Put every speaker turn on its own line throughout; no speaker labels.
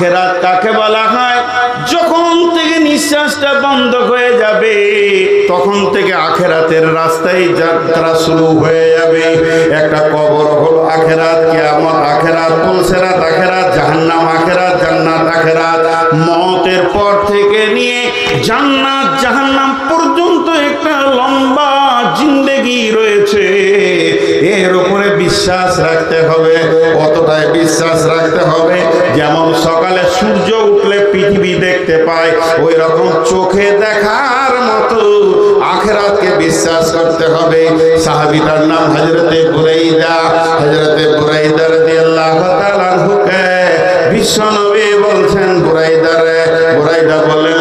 আখেরাত কাকে বলা হয়? যখন থেকে নিঃশ্বাসটা বন্ধ হয়ে যাবে, তখন থেকে আখেরাতের রাস্তায় যাত্রা শুরু হয়ে যাবে। একটা কবর হল আখেরাত, কিয়ামত আখেরাত, পুলসেরাত আখেরাত, জাহান্নাম আখেরাত, জান্নাত আখেরাত। মতের পর থেকে নিয়ে জান্নাত, জাহান্নাম পর্যন্ত একটা লম্বা জিন্দেগি রয়েছে। এর উপরে বিশ্বাস রাখতে হবে কতটাই বিশ্বাস রাখতে হবে। যেমন সকালে সূর্য উঠলে পৃথিবী দেখতে পায় ওই রকম চোখে দেখার মতো আখেরাতকে বিশ্বাস করতে হবে। সাহাবিটার নাম হজরতে বুরাইদা হজরতে বুরাইদা রাদিয়াল্লাহু তাআলা আনহুকে বিশ্বনবী বলছেন বুরাইদার বুরাইদা বললেন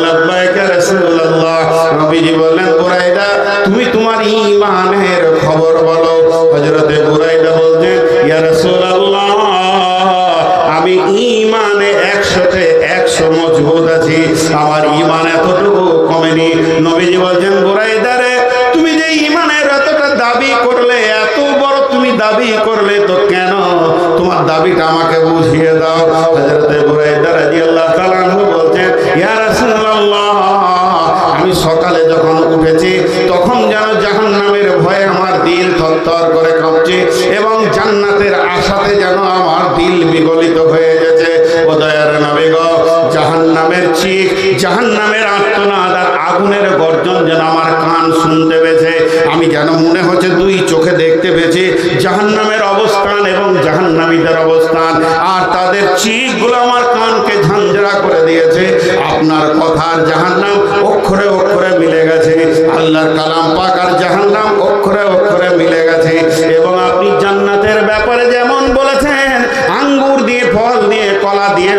তাদের চিকগুলো আমার কানকে ঝাঞ্ঝরা করে দিয়েছে। আপনার কথার জাহান্নাম অক্ষরে অক্ষরে মিলে গেছে। আল্লাহর কালাম পাক আর জাহান্নাম অক্ষরে অক্ষরে মিলে গেছে। এবং আপনি জান্নাতের ব্যাপারে যেমন বলেছেন আঙ্গুর দিয়ে ফল দিয়ে কলা দিয়ে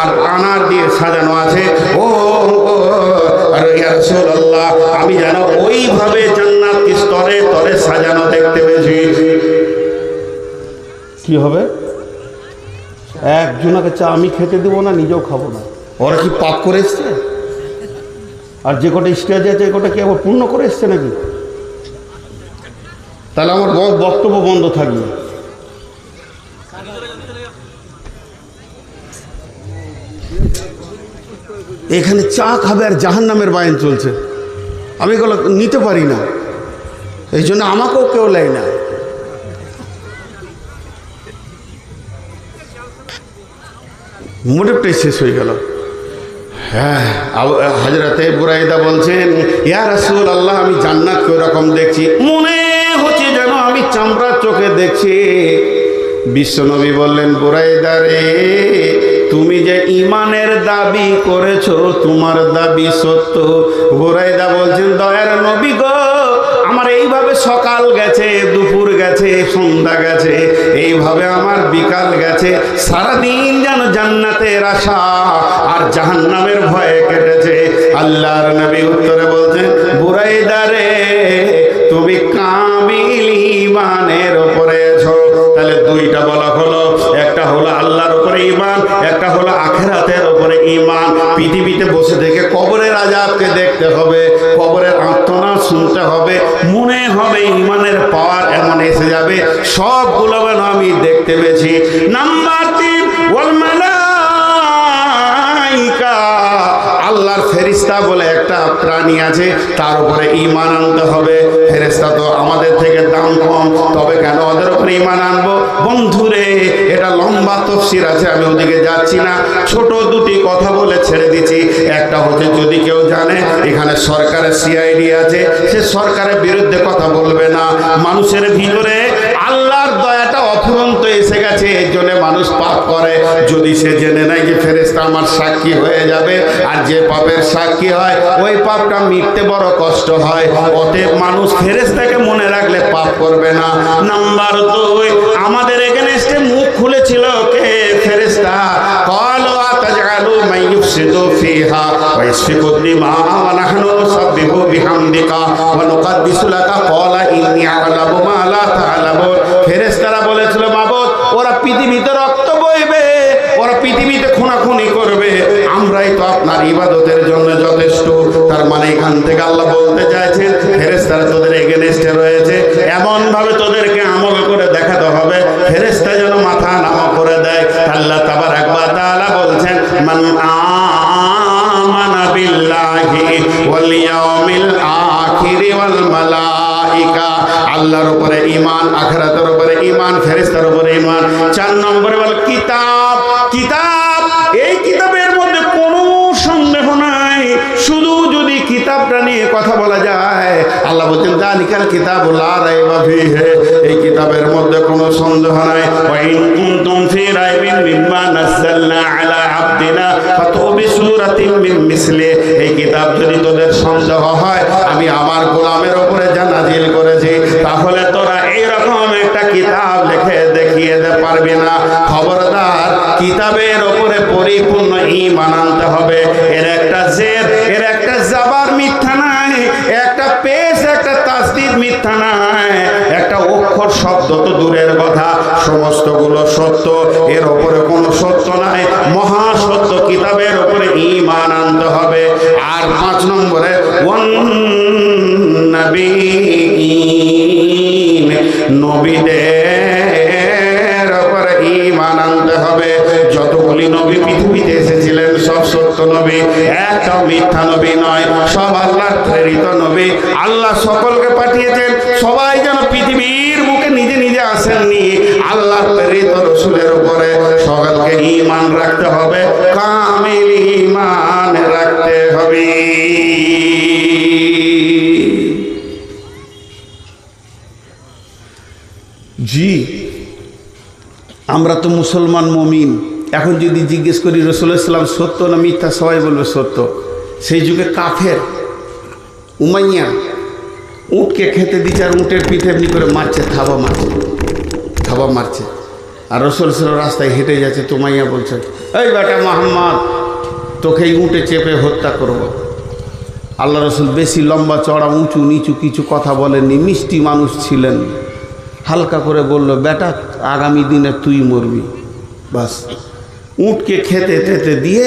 আর আনার দিয়ে সাজানো আছে। ও ও, রাসূলুল্লাহ আমি যেন ওইভাবে জান্নাত স্তরে তরে সাজানো দেখতে পেয়েছি। কি হবে? একজনকে চা আমি খেতে দেবো না নিজেও খাব না। ওরা কি পাপ করে এসছে? আর যে কটা স্টেজে আছে এ কটা কি আবার পূর্ণ করে এসছে নাকি? তাহলে আমার বক্তব্য বন্ধ থাকবে। এখানে চা খাবে আর জাহান নামের বায়ন চলছে। আমি এগুলো নিতে পারি না। এই জন্য আমাকেও কেউ নেয় না। মোটিভটাই শেষ হয়ে গেল। হ্যাঁ হাজরাতে বুরাইদা বলছেন, ইয়া রাসূল আল্লাহ আমি জান্নাত রকম দেখছি? মনে হচ্ছে যেন আমি চামড়ার চোখে দেখছি। বিশ্বনবী বললেন বুরাইদা রে, তুমি যে ইমানের দাবি করেছ, তোমার দাবি সত্য। বুরাইদা বলছেন, দয়ার নবী গো, আমার এইভাবে সকাল গেছে, দুপুর গেছে, সন্ধ্যা গেছে, এইভাবে আমার বিকাল গেছে। সারাদিন যেন জান্নাতের আশা আর জাহান্নামের ভয়ে কেটেছে। আল্লাহর নবী উত্তরে বলছেন বুরাইদারে তুমি কামিল ইমানের উপরে আছো। তাহলে দুইটা বলা হলো, একটা হলো আল্লাহর উপরে ইমান একটা হলো আখেরাতের উপরে ইমান পৃথিবীতে বসে থেকে কবরের আজাবকে দেখতে হবে। কবরের আত্মনা শুনতে হবে, মনে হবে ইমানের পাওয়ার এমন এসে যাবে। সবগুলো গুলো আমি দেখতে পেয়েছি। নাম্বার তিন আল্লাহর ফেরিস্তা বলে, একটা প্রাণী আছে, তার উপরে ইমান আনতে হবে। ফেরিস্তা তো আমাদের থেকে দাম কম, তবে কেন ওদের উপরে ইমান আনব? বন্ধুরে, এটা লম্বা তফসির আছে, আমি ওদিকে যাচ্ছি না। ছোট দুটি কথা বলে ছেড়ে দিচ্ছি। একটা হচ্ছে যদি কেউ জানে, এখানে সরকারের সিআইডি আছে। সে সরকারের বিরুদ্ধে কথা বলবে না। মানুষের ভিতরে গেছে এর জন্য মানুষ পাপ করে। যদি সে জেনে নেয় যে ফেরেস্তা আমার সাক্ষী হয়ে যাবে, আর যে পাপের সাক্ষী হয়, ওই পাপটা মিটতে বড় কষ্ট হয়। অতএব মানুষ ফেরেস্তাকে মনে রাখলে পাপ করবে না। নাম্বার দুই, আমাদের এখানে এসে মুখ খুলেছিল কে? ফেরেস্তা কল আতাজালু ফিহা আমরাই তো আপনার ইবাদতের জন্য যথেষ্ট। তার মানে এখান থেকে আল্লাহ বলতে চাইছেন, ফেরেশতারা তোদের এগেনস্টে রয়েছে। এমন ভাবে তোদেরকে আমল করে দেখাতে হবে, ফেরেশতা যেন মাথা নামা করে দেয়। আল্লাহ তাবার একবার তাআলা বলছেন, মান আমানা বিল্লাহি আল্লাহর উপরে ঈমান, আখিরাতের উপরে ঈমান, ফেরেশতার উপরে ঈমান। চার নম্বরে বল, কিতাব কিতাব কিতাবটা নিয়ে কথা বলা যায়। আল্লাহ বলছেন জালিকাল কিতাব লা রাইবা ফিহি। এই কিতাবের মধ্যে কোনো সন্দেহ নাই। ওয়া ইন কুনতুম ফি রাইবিন মিম্মা নাযালনা আলা আবদিনা ফাতু বিসূরাতিন মিন মিসলি। এই কিতাব যদি তোদের সন্দেহ হয়, আমি আমার গোলামের উপরে যা করেছি। তাহলে তোরা এইরকম একটা কিতাব লিখে দেখিয়ে দে পারবি না। খবরদার, কিতাবের উপরে পরিপূর্ণ ঈমান আনতে হবে। এর একটা জের এর একটা নাই একটা অক্ষর শব্দ তো দূরের কথা, সমস্তগুলো সত্য। এর উপরে কোনো সত্য নাই। মহা সত্য কিতাবের উপরে ঈমান আনতে হবে। আর পাঁচ নম্বরে নবীদের উপরে ঈমান আনতে হবে। যতগুলি নবী পৃথিবীতে এসেছিলেন, সব সত্য নবী। একটা মিথ্যা নবী নয়, সব আল্লাহ প্রেরিত নবী। আল্লাহ সকলকে ঈমান রাখতে হবে, কামিল ঈমান রাখতে হবে। জি, আমরা তো মুসলমান মমিন। এখন যদি জিজ্ঞেস করি, রসুল ইসলাম সত্য না মিথ্যা, সবাই বলবে সত্য। সেই যুগে কাফের, উমাইয়া উঁটকে খেতে দিচ্ছে আর উঁটের পিঠে এমনি করে মারছে, থাবা মারছে থাবা মারছে। আর রসুল ইসলাম রাস্তায় হেঁটে যাচ্ছে, তোমাইয়া বলছে, এই বেটা মোহাম্মদ তোকে উঁটে চেপে হত্যা করব। আল্লাহ রসুল বেশি লম্বা চড়া উঁচু, নিচু কিছু কথা বলেননি, মিষ্টি মানুষ ছিলেন। হালকা করে বলল, বেটা, আগামী দিনে তুই মরবি। বাস। উঁটকে খেতে টেতে দিয়ে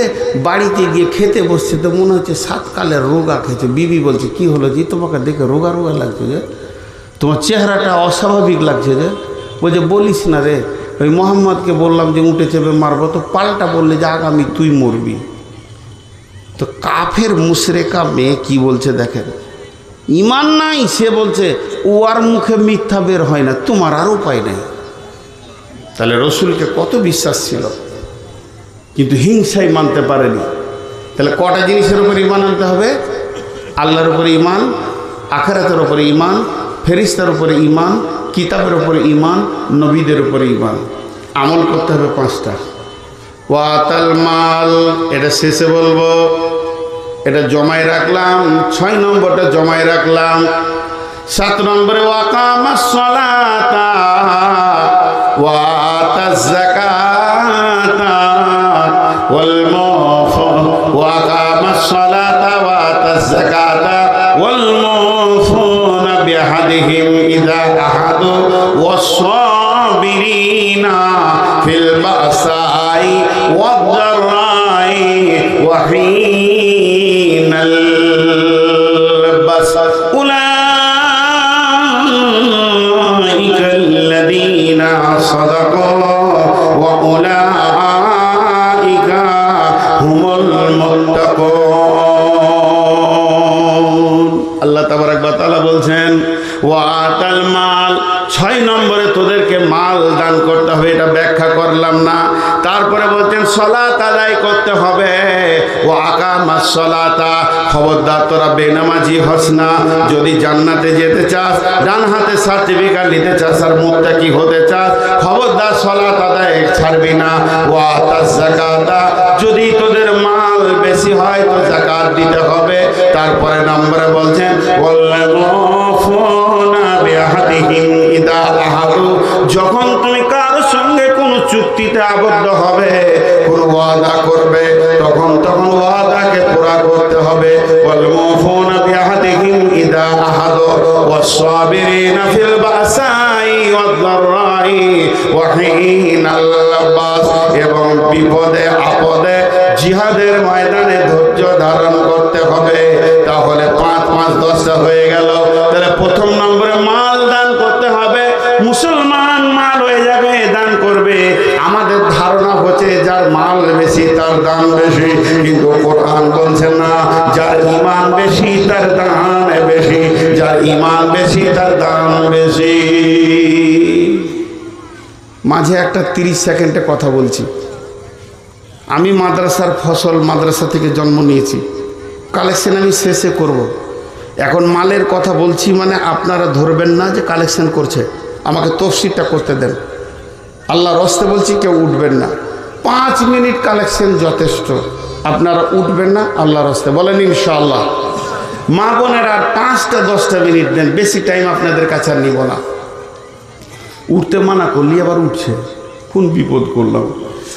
বাড়িতে গিয়ে খেতে বসছে তো মনে হচ্ছে সাতকালের রোগা খেয়েছে। বিবি বলছে, কি হলো যে তোমাকে দেখে রোগা রোগা লাগছে যে? তোমার চেহারাটা অস্বাভাবিক লাগছে যে? বলছে, বলিস না রে ওই মোহাম্মদকে বললাম যে উঠে চেপে মারবো, তো পাল্টা বললে যে আগামী তুই মরবি। তো কাফের মুশরেকা মেয়ে কি বলছে দেখেন? ইমান নাই, সে বলছে, ও আর মুখে মিথ্যা বের হয় না, তোমার আর উপায় নেই। তাহলে রসুলকে কত বিশ্বাস ছিল? কিন্তু হিংসাই মানতে পারেনি। তাহলে কটা জিনিসের উপর ইমান আনতে হবে? আল্লাহর উপরে ইমান, আখারাতের উপরে ইমান, ফেরিস্তার উপরে ইমান কিতাবের উপরে ইমান নবীদের উপরে ইমান আমল করতে হবে পাঁচটা। ওয়াতাল মাল, এটা শেষে বলব। এটা জমায় রাখলাম, ছয় নম্বরটা জমায় রাখলাম। সাত নম্বরে ওয়াকামা সলাতা ওয়াতা জাকাতা ওয়াল মুফ ওয়াকামা সলাতা ওয়াতা জাকাতা ওয়াল মুফুনা বিহাদিহিম ইযা والصابرين في البأساء والضراء وحين البأس أولئك الذين صدقوا ছয় নম্বরে তোদেরকে মাল দান করতে হবে, এটা ব্যাখ্যা করলাম না। তারপরে বলছেন সলাত আদায় করতে হবে। ও আকামা সলাতা। খবরদার, তোরা বেনামাজি হস না। যদি জান্নাতে যেতে চাস, ডান হাতে সার্টিফিকেট নিতে চাস আর মুখটা কি হতে চাস, খবরদার, সলাত আদায় ছাড়বি না। ও আতাস জাকাতা যদি তোদের মাল বেশি হয়, তো জাকাত দিতে হবে। তারপরে নম্বরে বলছেন বিআহদিহিম। ইদা আহাদু যখন তুমি কার সঙ্গে কোনো চুক্তিতে আবদ্ধ হবে, কোনো ওয়াদা করবে, তখন তখন ওয়াদাকে পুরা করতে হবে। ফিল বাসাই ওয়াদ-দাররাই ওয়া হিনাল বাস। এবং বিপদে, আপদে, জিহাদের ময়দানে ধৈর্য ধারণ করতে হবে। তাহলে পাঁচ পাঁচ দশটা হয়ে গেল। তাহলে প্রথম নম্বরে হচ্ছে যার মাল বেশি, তার দাম বেশি। কিন্তু কোরআন বলছে না, যার ইমান বেশি, তার দাম বেশি। যার ইমান বেশি, তার দাম বেশি। মাঝে একটা তিরিশ সেকেন্ডে কথা বলছি। আমি মাদ্রাসার ফসল মাদ্রাসা থেকে জন্ম নিয়েছি। কালেকশন আমি শেষে করব। এখন মালের কথা বলছি মানে আপনারা ধরবেন না যে কালেকশন করছে। আমাকে তফসিরটা করতে দেন। আল্লাহ রস্তে বলছি কেউ উঠবেন না। পাঁচ মিনিট কালেকশন যথেষ্ট। আপনারা উঠবেন না, আল্লাহর হস্তে বলেন ইনশাআল্লাহ। মা বোনের আর পাঁচটা, দশটা মিনিট দেন, বেশি টাইম আপনাদের কাছে আর নিব না। উঠতে মানা করলি, আবার উঠছে। কোন বিপদ করলাম?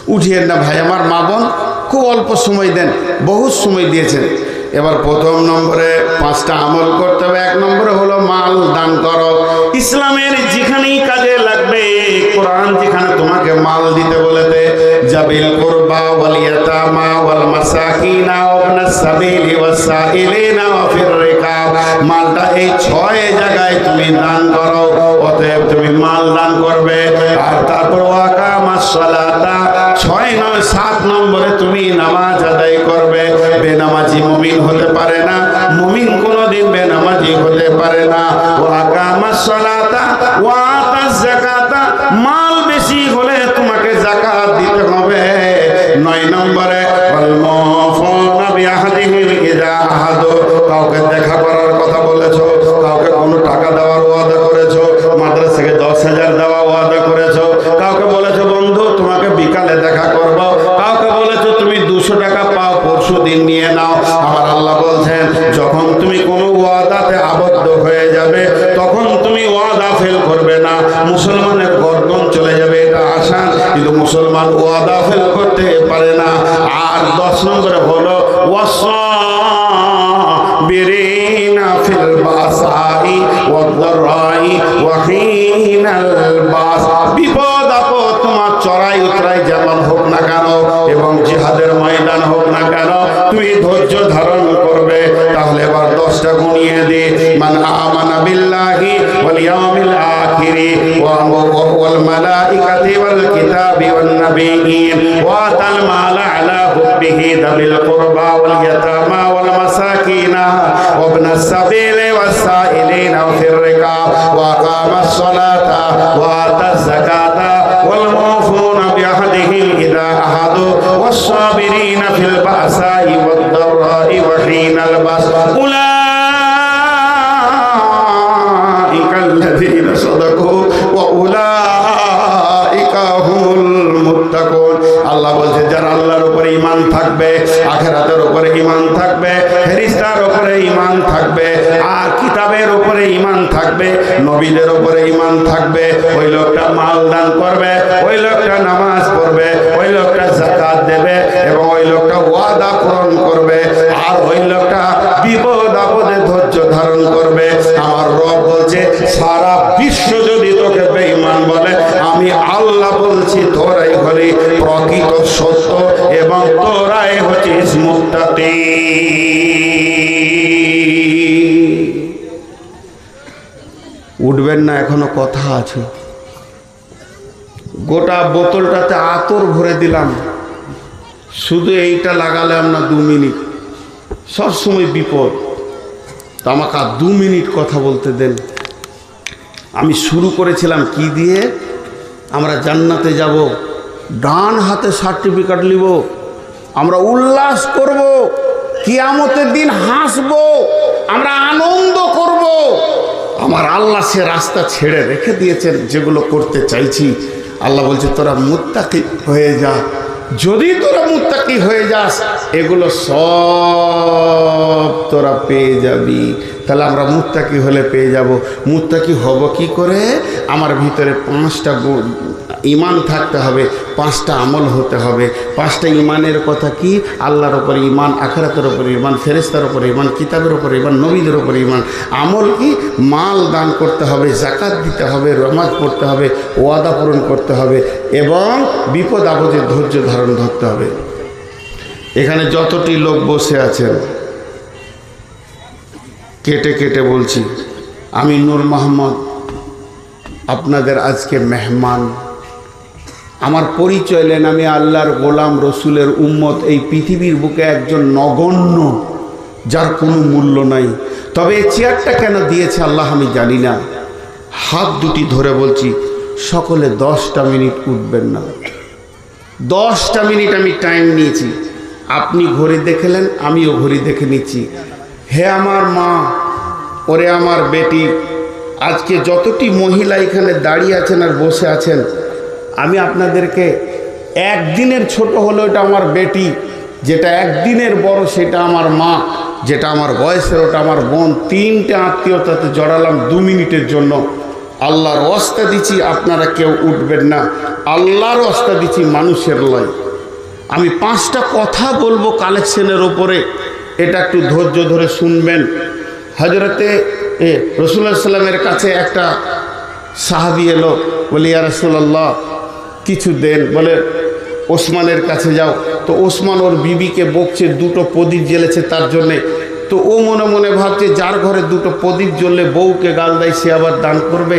উঠিয়েন না ভাই, আমার মা বোন খুব অল্প সময় দেন বহু সময় দিয়েছেন। এবার প্রথম নম্বরে পাঁচটা আমল করতে হবে। এক নম্বরে হলো মাল দান করো। ইসলামের যেখানেই কাজে লাগবে, কোরআন যেখানে তোমাকে মাল দিতে বলেতে জাবিল কুরবা ওয়াল ইয়াতামা ওয়াল মাসাকিনা ওয়াবনাস সাবিলি ওয়াসাইলিনা ওয়া ফির রিকাব। মালটা এই ছয় জায়গায় তুমি দান করো, অতএব তুমি মাল দান করবে। আর তারপর ওয়াকামাস সালাতা ছয় নয় সাত নম্বরে তুমি নামাজ আদায় করবে। বেনামাজি মুমিন হতে পারে না। মুমিন কোনোদিন বেনামাজি হতে পারে না। ওয়াকামাস সালাতা ওয়াতাজ যাকাতা, মাল বেশি হলে তোমাকে যাকাত দিতে হবে। নয় নম্বরে কাউকে দেখা করার কথা বলেছ? আবদ্ধ হয়ে যাবে, তখন তুমি ওয়াদা ফেল করবে না, মুসলমানের গর্দন চলে যাবে, এটা আসান, কিন্তু মুসলমান ওয়াদা ফেল করতে পারে না। আর দশ নম্বরে হলো, ওয়াস বেড়ে في البأساء والضراء وحين البأس বিপদ আপদ তোমার চড়াই উতরাই যেমন হোক না কেন এবং জিহাদের ময়দান হোক না কেন তুমি ধৈর্য ধারণ করবে তাহলে এবার দশটা গুনিয়ে দে মান আমানা বিল্লাহি ওয়াল ইয়াউমিল আখিরি ওয়া ওয়াল মালাইকাতি ওয়াল কিতাবি ওয়ান নাবিয়্যিন ওয়া আতাল মাল আলা হুব্বিহি দাবিল কুরবা ওয়াল ইয়াতামা ওয়াল মাসাকিন وابن السبيل والسائلين وفي الرقاب وأقام الصلاة وآتى الزكاة والموفون بعهدهم إذا عهدوا والصابرين في البأساء والضراء وحين البأس أولئك الذين صدقوا وأولئك هم المتقون আল্লাহ বলছে যারা আল্লাহর উপরে ইমান থাকবে আখেরাতের উপরে ইমান থাকবে ফেরিস্তার উপরে ইমান থাকবে, আর কিতাবের উপরে ইমান থাকবে, নবীদের উপরে ইমান থাকবে। ওই লোকটা মাল দান করবে, ওই লোকটা নামাজ পড়বে, ওই লোকটা জাকাত দেবে এবং ওই লোকটা ওয়াদা পূরণ করবে। আর ওই লোকটা বিপদ আপদে ধৈর্য ধারণ করবে। আমার রব বলছে, সারা বিশ্ব যদি তোকে বেঈমান বলে, আমি আল্লাহ বলছি, তোরাই হলি প্রকৃত সত্য এবং তোরাই হচ্ছিস মুক্তাতি উঠবেন না, এখনও কথা আছে। গোটা বোতলটাতে আতর ভরে দিলাম। শুধু এইটা লাগালাম না, দু মিনিট। সবসময় বিপদ। তো আমাকে দু মিনিট কথা বলতে দেন। আমি শুরু করেছিলাম কি দিয়ে? আমরা জান্নাতে যাব, ডান হাতে সার্টিফিকেট নিব আমরা উল্লাস করব, কিয়ামতের দিন হাসব, আমরা আনন্দ করব। আমার আল্লাহ সে রাস্তা ছেড়ে রেখে দিয়েছেন, যেগুলো করতে চাইছি। আল্লাহ বলছে, তোরা মুত্তাকি হয়ে যা। যদি তোরা মুত্তাকি হয়ে যাস, এগুলো সব তোরা পেয়ে যাবি। তাহলে আমরা মুত্তাকি হলে পেয়ে যাব। মুত্তাকি হব কি করে? আমার ভিতরে পাঁচটা ইমান থাকতে হবে, পাঁচটা আমল হতে হবে। পাঁচটা ইমানের কথা কি? আল্লাহর ওপরে ইমান আখরাতের ওপরে ইমান ফেরেস্তার ওপরে ইমান কিতাবের ওপরে ইমান নবীদের ওপরে ইমান আমল কি? মাল দান করতে হবে জাকাত দিতে হবে রমাজ পড়তে হবে, ওয়াদা পূরণ করতে হবে এবং বিপদ আপদে ধৈর্য ধারণ ধরতে হবে। এখানে যতটি লোক বসে আছেন কেটে কেটে বলছি, আমি নূর মোহাম্মদ আপনাদের আজকে মেহমান। আমার পরিচয় লেন আমি আল্লাহর গোলাম রসুলের উম্মত, এই পৃথিবীর বুকে একজন নগণ্য, যার কোনো মূল্য নাই। তবে এই চেয়ারটা কেন দিয়েছে আল্লাহ আমি জানি না। হাত দুটি ধরে বলছি, সকলে দশটা মিনিট উঠবেন না। দশটা মিনিট আমি টাইম নিয়েছি। আপনি ঘড়ি দেখলেন আমিও ঘড়ি দেখে নিচ্ছি। হে আমার মা, ওরে আমার বেটি, আজকে যতটি মহিলা এখানে দাঁড়িয়ে আছেন আর বসে আছেন, আমি আপনাদেরকে একদিনের ছোট হলো এটা আমার বেটি, যেটা একদিনের বড় সেটা আমার মা, যেটা আমার বয়সের ওটা আমার বোন, তিনটে আত্মীয়তাতে জড়ালাম দু মিনিটের জন্য। আল্লাহর অস্তা দিচ্ছি আপনারা কেউ উঠবেন না। আল্লাহর অস্তা দিচ্ছি মানুষের লয়। আমি পাঁচটা কথা বলব কালেকশনের ওপরে এটা একটু ধৈর্য ধরে শুনবেন। হজরতে রসুল্লাহ সাল্লামের কাছে একটা সাহাবি এলো, বলি, ইয়া রসুল্লাহ কিছু দেন। বলে, ওসমানের কাছে যাও। তো ওসমান ওর বিবিকে বকছে, দুটো প্রদীপ জ্বেলেছে তার জন্যে। তো ও মনে মনে ভাবছে, যার ঘরে দুটো প্রদীপ জ্বললে বউকে গাল দেয়, সে আবার দান করবে?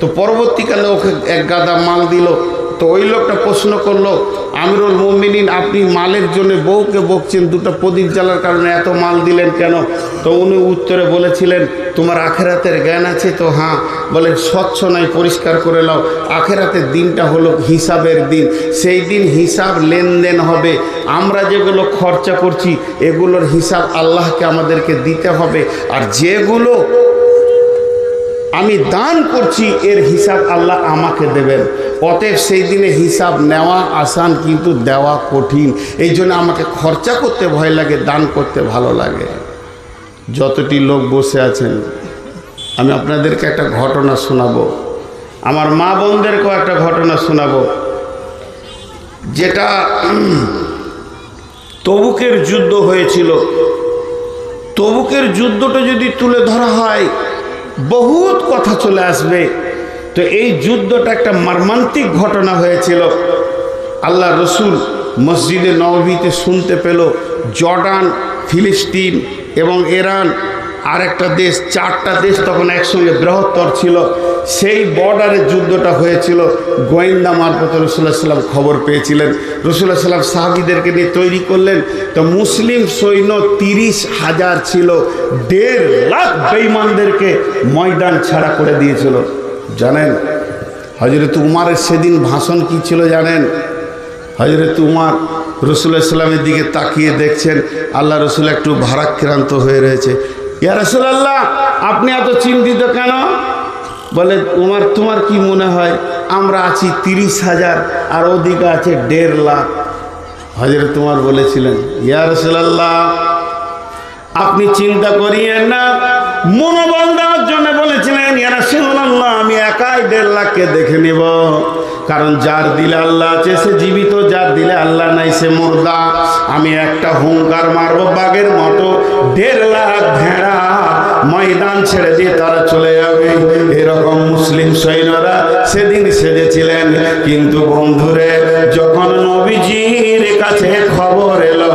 তো পরবর্তীকালে ওকে এক গাদা মাল দিল। তো ওই লোকটা প্রশ্ন করল, আমিরুল মোমিনিন, আপনি মালের জন্য বউকে বকছেন, দুটো প্রদীপ জ্বালার কারণে এত মাল দিলেন কেন? তো উনি উত্তরে বলেছিলেন, তোমার আখেরাতের জ্ঞান আছে তো? হ্যাঁ। বলে, স্বচ্ছ নয়, পরিষ্কার করে নাও। আখেরাতের দিনটা হলো হিসাবের দিন। সেই দিন হিসাব লেনদেন হবে। আমরা যেগুলো খরচা করছি, এগুলোর হিসাব আল্লাহকে আমাদেরকে দিতে হবে। আর যেগুলো আমি দান করছি, এর হিসাব আল্লাহ আমাকে দেবেন। অতএব সেই দিনে হিসাব নেওয়া আসান কিন্তু দেওয়া কঠিন। এই জন্য আমাকে খরচা করতে ভয় লাগে, দান করতে ভালো লাগে। যতটি লোক বসে আছেন, আমি আপনাদেরকে একটা ঘটনা শোনাবো। আমার মা বোনদেরকেও একটা ঘটনা শোনাবো। যেটা তবুকের যুদ্ধ হয়েছিল। তবুকের যুদ্ধটা যদি তুলে ধরা হয় বহুত কথা চলে আসবে। তো এই যুদ্ধটা একটা মর্মান্তিক ঘটনা হয়েছিল। আল্লাহ রসুল মসজিদে নবীতে শুনতে পেল জর্ডান, ফিলিস্তিন এবং ইরান আর একটা দেশ, চারটা দেশ তখন একসঙ্গে বৃহত্তর ছিল। সেই বর্ডারে যুদ্ধটা হয়েছিল। গোয়েন্দা মারফত রসুল্লাহ সাল্লাম খবর পেয়েছিলেন। রসুল্লাহ সাল্লাম সাহাবিদেরকে নিয়ে তৈরি করলেন। তো মুসলিম সৈন্য তিরিশ হাজার ছিল। দেড় লাখ বেইমানদেরকে ময়দান ছাড়া করে দিয়েছিল। জানেন হজরত উমারের সেদিন ভাষণ কি ছিল জানেন? হজরত উমার রসুল্লাহ সাল্লামের দিকে তাকিয়ে দেখছেন, আল্লাহ রসুল একটু ভারাক্রান্ত হয়ে রয়েছে। ইয়া রসুল্লাহ আপনি এত চিন্তিত কেন? বলে তোমার তোমার কি মনে হয়? আমরা আছি তিরিশ হাজার, আর ওদিকে আছে দেড় লাখ। হজরত তোমার বলেছিলেন ইয়ারসুল্লাহ আপনি চিন্তা করিয়েন না মনোবল জন্য আল্লাহ আমি একাই দেড় লাখকে দেখে নিব। কারণ যার দিলে আল্লাহ আছে, সে জীবিত, যার দিলে আল্লাহ নাই, সে মুর্দা। আমি একটা হুঙ্কার মারবো বাঘের মতো, দেড় লাখ ভেড়া ময়দান ছেড়ে দিয়ে তারা চলে যাবে। এরকম মুসলিম সৈন্যরা সেদিন সেজেছিলেন। কিন্তু বন্ধুরে, যখন নবীজির কাছে খবর এলো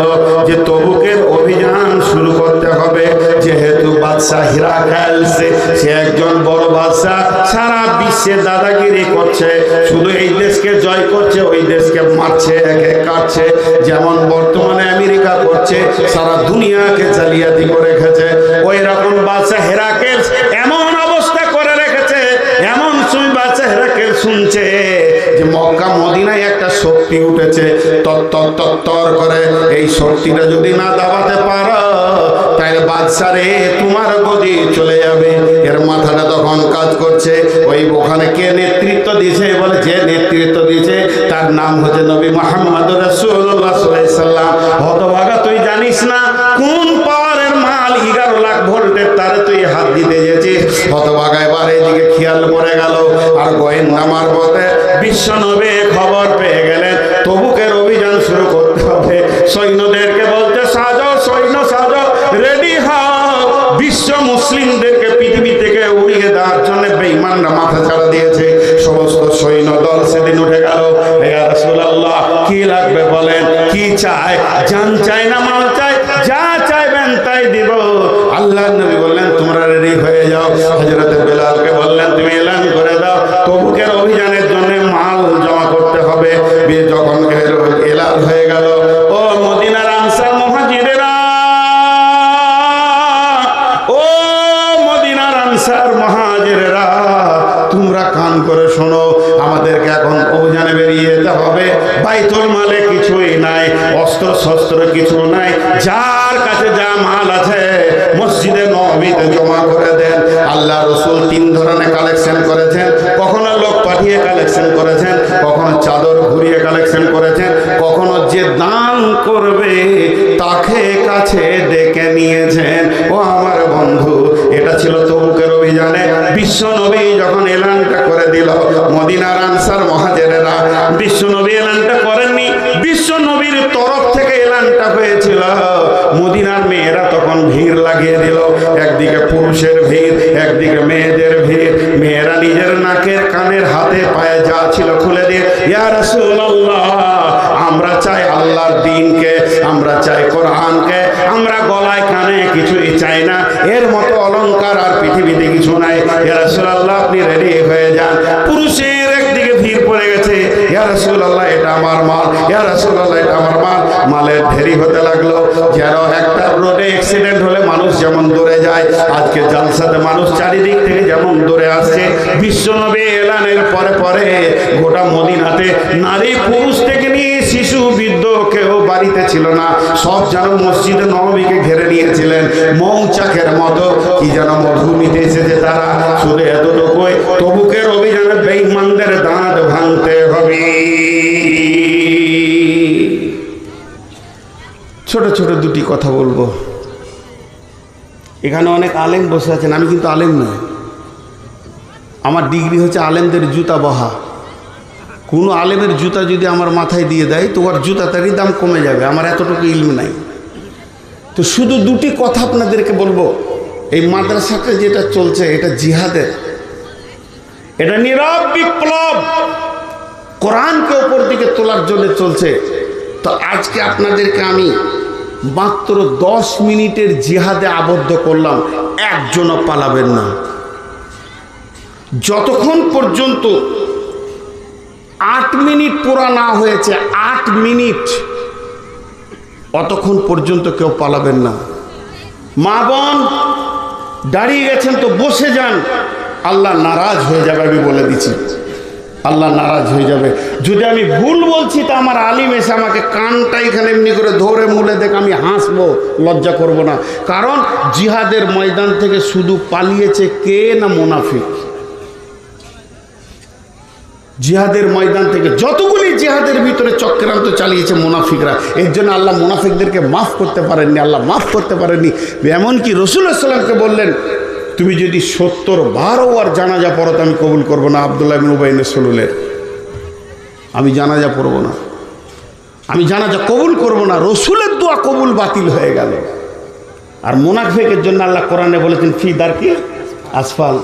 যে তবুকের অভিযান শুরু করতে হবে, যেহেতু বাদশাহ হীরা খেলছে সে একজন বড় বাদশাহ। সারা বিশ্বে দাদাগিরি করছে, শুধু এই দেশকে জয় করছে, ওই দেশকে মারছে, একে কাটছে। যেমন বর্তমানে আমেরিকা করছে, সারা দুনিয়াকে জালিয়াতি করে রেখেছে। ওই রকম বাদশাহ হেরাকেল এমন অবস্থা করে রেখেছে, এমন সুই বাদশাহ হেরাকেল শুনছে যে মক্কা, মদিনায় একটা শক্তি উঠেছে। তত্তর তত্তর করে, এই শক্তিটা যদি না দাবাতে পারো তাহলে বাদশারে তোমার গদি চলে যাবে। এর মাথাটা তখন কাজ করছে। ওই ওখানে কে নেতৃত্ব দিয়েছে বলে যে নেতৃত্ব দিয়েছে, তার নাম হচ্ছে নবী মোহাম্মদ রসুল্লাহ সাল্লাম। হতভাগা, তুই জানিস না কোন পাওয়ারের মাল এগারো লাখ ভোল্টের তারে তুই হাত দিতে গেছিস? হতভাগা, এবার এদিকে খেয়াল পড়ে গেল। আর গোয়েন্দা মারফতে বিশ্ব নবী খবর পেয়ে গেলেন। নবীতে জমা করে দেন। আল্লাহ রসুল তিন ধরনের কালেকশন করেছেন। কখনো লোক পাঠিয়ে কালেকশন করেছেন, কখনো চাদর ঘুরিয়ে কালেকশন করেছেন, কখনো যে দান করবে তাকে কাছে ডেকে নিয়েছেন। ও আমার বন্ধু, এটা ছিল তবুকের অভিযানে। বিশ্ব নবী যখন এলানটা করে দিল, মদিনার আনসার মহাজেরেরা বিশ্ব নবী এলানটা করেননি, বিশ্ব নবীর তরফ থেকে এলানটা হয়েছিল। মদিনার মেয়েরা তখন ভিড় লাগিয়ে দিল। একদিকে পুরুষের ভিড়, একদিকে মেয়েদের ভিড়। মেয়েরা নিজের নাকের কানের হাতে পায়ে যা ছিল খুলে দিয়ে আমরা চাই আল্লাহর দিনকে, আমরা চাই কোরআনকে, আমরা গলায় কানে কিছুই চাই না। এর মতো অলংকার আর পৃথিবীতে কিছু নাই। ইয়া আপনি রেডি হয়ে যান। পুরুষের একদিকে ভিড় পড়ে গেছে। ইয়া রাসূলুল্লাহ, এটা আমার মাল। ইয়া রাসূলুল্লাহ, এটা আমার মাল। মালের ঢেরি হতে লাগল। যেন রোডে অ্যাক্সিডেন্ট হলে মানুষ যেমন দৌড়ে যায়, আজকে জালসাতে মানুষ চারিদিক থেকে যেমন দৌড়ে আসছে, বিশ্বনবী এলানের পরে পরে গোটা মদিনাতে নারী পুরুষ থেকে নিয়ে শিশু, বৃদ্ধ কেউ বাড়িতে ছিল না, সব যেন মসজিদে নবমীকে ঘিরে নিয়েছিলেন। মৌচাকের মতো কি যেন মধু নিতে এসেছে তারা শুধু এতটুকুই। তবুকের অভিযানে বেঈমানদের দাঁত ছোট ছোট দুটি কথা বলব। এখানে অনেক আলেম বসে আছেন, আমি কিন্তু আলেম নই। আমার ডিগ্রি হচ্ছে আলেমদের জুতা বহা কোনো আলেমের জুতা যদি আমার মাথায় দিয়ে দেয়, তো ওর জুতা তারই দাম কমে যাবে, আমার এতটুকু ইলম নাই। তো শুধু দুটি কথা আপনাদেরকে বলব। এই মাদ্রাসাতে যেটা চলছে, এটা জিহাদের। এটা নীরব বিপ্লব। কোরআনকে ওপর দিকে তোলার জন্য চলছে। তো আজকে আপনাদেরকে আমি মাত্র দশ মিনিটের জিহাদে আবদ্ধ করলাম, একজনও পালাবেন না। যতক্ষণ পর্যন্ত আট মিনিট পুরা না হয়েছে, আট মিনিট, অতক্ষণ পর্যন্ত কেউ পালাবেন না। মা বোন, দাঁড়িয়ে গেছেন তো, বসে যান। আল্লাহ নারাজ হয়ে যাবে, আমি বলে দিচ্ছি। আল্লাহ নারাজ হয়ে যাবে। যদি আমি ভুল বলছি, তা আমার আলিম এসে আমাকে কানটা এখানে এমনি করে ধরে মুলে দেখ, আমি হাসবো, লজ্জা করব না। কারণ জিহাদের ময়দান থেকে শুধু পালিয়েছে কে না মোনাফিক? জিহাদের ময়দান থেকে যতগুলি জিহাদের ভিতরে চক্রান্ত চালিয়েছে মুনাফিকরা, এর জন্য আল্লাহ মুনাফিকদেরকে মাফ করতে পারেননি, আল্লাহ মাফ করতে পারেননি। এমনকি রসুল্লাহ সাল্লামকে বললেন তুমি যদি সত্তর বারো আর জানাজা পড়ো, তো আমি কবুল করব না। আবদুল্লাহ উবাইন সলুলের আমি জানাজা পড়ব না। আমি জানাজা কবুল করব না। রসুলের দোয়া কবুল বাতিল হয়ে গেল। আর মুনাফিকের জন্য আল্লাহ কোরআনে বলেছেন, ফি দারকি আসফাল।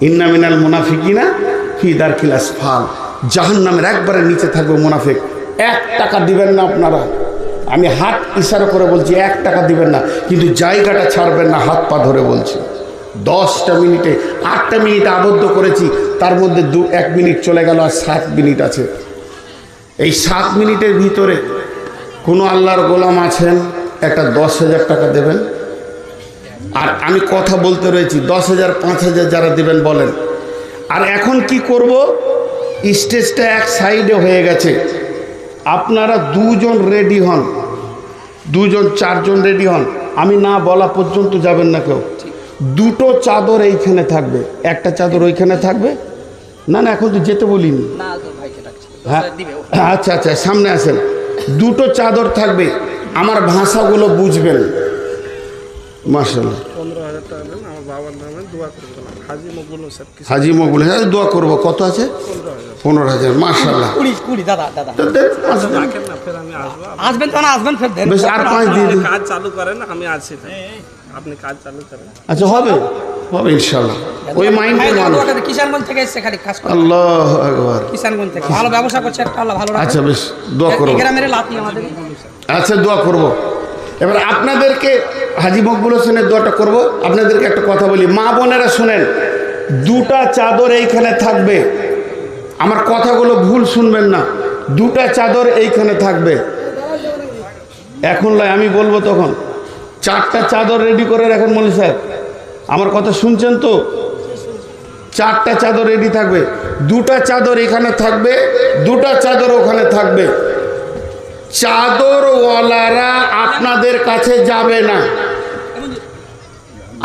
ইন্না মিনাল মুনাফিকিনা ফি দারকিল আসফাল। জাহান নামের একবারে নিচে থাকবে মুনাফিক। এক টাকা দিবেন না আপনারা। আমি হাত ইশারা করে বলছি, এক টাকা দিবেন না। কিন্তু জায়গাটা ছাড়বেন না, হাত পা ধরে বলছি। দশটা মিনিটে, আটটা মিনিট আবদ্ধ করেছি, তার মধ্যে দু, এক মিনিট চলে গেল আর সাত মিনিট আছে। এই সাত মিনিটের ভিতরে কোনো আল্লাহর গোলাম আছেন? একটা দশ হাজার টাকা দেবেন। আর আমি কথা বলতে রয়েছি, দশ হাজার, পাঁচ হাজার যারা দেবেন বলেন। আর এখন কি করব? স্টেজটা এক সাইডে হয়ে গেছে। আপনারা দুজন রেডি হন। দুজন, চারজন রেডি হন। আমি না বলা পর্যন্ত যাবেন না কেউ। দুটো চাদর এইখানে থাকবে। একটা চাদর ওইখানে থাকবে। না না এখন তো যেতে বলিনি। হ্যাঁ। আচ্ছা আচ্ছা সামনে আসেন। দুটো চাদর থাকবে। আমার ভাষাগুলো বুঝবেন।
হাজার দোয়া হাজি মকবুল হোসেন কিছু
হাজি মকবুল হ্যাঁ দোয়া করব। কত আছে?
পনেরো হাজার।
হাজার দেন, আসবেন।
রাখেন না ফের আমি আসব।
আসবেন না আসবেন ফের দেন।
বেশ আর পাঁচ দিয়ে দিন।
কাজ চালু করেন আমি আছি। আপনি কাজ চালু করেন।
আচ্ছা হবে। হবে ইনশাল্লাহ ওই মাইন্ডের মানুষ।
কিষানগঞ্জ থেকে এসছে খালি কাজ করে।
আল্লাহ আকবার।
কিষানগঞ্জ থেকে। ভালো ব্যবসা করছে একটা আল্লাহ ভালো।
আচ্ছা বেশ দোয়া করব।
গ্রামের লাতি আমাদের।
আচ্ছা দোয়া করব। এবার আপনাদেরকে হাজি মকবুল হোসেনের দোয়াটা করব। আপনাদেরকে একটা কথা বলি। মা বোনেরা শুনেন দুটা চাদর এইখানে থাকবে। আমার কথাগুলো ভুল শুনবেন না। দুটা চাদর এইখানে থাকবে। এখন নয় আমি বলব তখন। চারটা চাদর রেডি করে রাখেন মলি সাহেব। আমার কথা শুনছেন তো? চারটা চাদর রেডি থাকবে। দুটা চাদর এখানে থাকবে, দুটা চাদর ওখানে থাকবে। চাদরওয়ালারা আপনাদের কাছে যাবে না।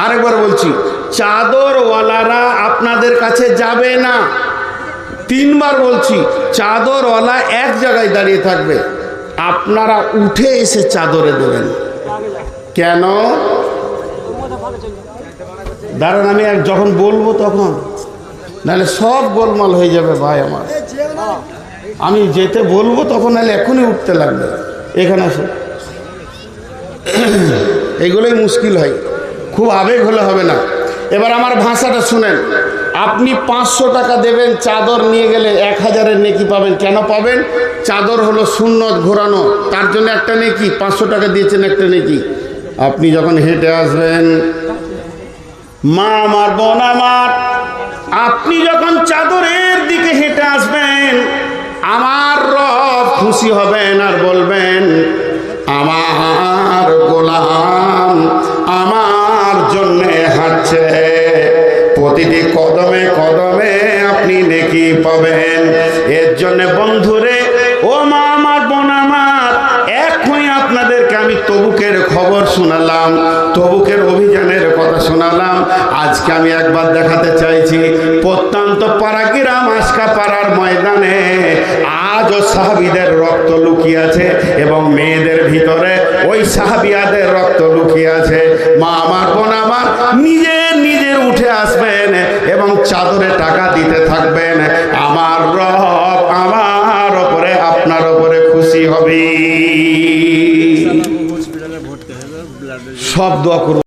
আরেকবার বলছি, চাদরওয়ালারা আপনাদের কাছে যাবে না। তিনবার বলছি, চাদরওয়ালা এক জায়গায় দাঁড়িয়ে থাকবে। আপনারা উঠে এসে চাদরে দেবেন। কেন? দাঁড়ান, আমি এক যখন বলব তখন। নাহলে সব গোলমাল হয়ে যাবে ভাই আমার। আমি যেতে বলব তখন নাহলে এখনই উঠতে লাগবে। এখানে আসো। এগুলোই মুশকিল হয়। খুব আবেগ হলে হবে না। এবার আমার ভাষাটা শুনেন। আপনি পাঁচশো টাকা দেবেন, চাদর নিয়ে গেলে এক হাজারের নেকি পাবেন। কেন পাবেন? চাদর হলো শূন্য ঘোরানো। তার জন্য একটা নেকি, পাঁচশো টাকা দিয়েছেন একটা নেকি। আপনি যখন হেঁটে আসবেন, মা আমার বোন আমার, আপনি যখন চাদরের দিকে হেঁটে আসবেন, আমার রব খুশি হবেন আর বলবেন, আমার গোলাম আমার জন্যে হাঁটছে। প্রতিটি কদমে কদমে আপনি নেকি পাবেন। এর জন্য বন্ধুরে, ও মা আমার তবুকের খবর শোনালাম, তবুকের অভিযানের কথা শোনালাম। আজকে আমি একবার দেখাতে চাইছি, প্রত্যন্ত পাড়াগিরাম আজকা পাড়ার ময়দানে আজও সাহাবিদের রক্ত লুকিয়ে আছে এবং মেয়েদের ভিতরে ওই সাহাবিয়াদের রক্ত লুকিয়ে আছে। মা আমার, বোন আমার নিজের নিজের উঠে আসবেন এবং চাদরে টাকা দিতে থাকবেন। আমার রব আমার ওপরে, আপনার ওপরে খুশি হবে। সব দোয়া করব।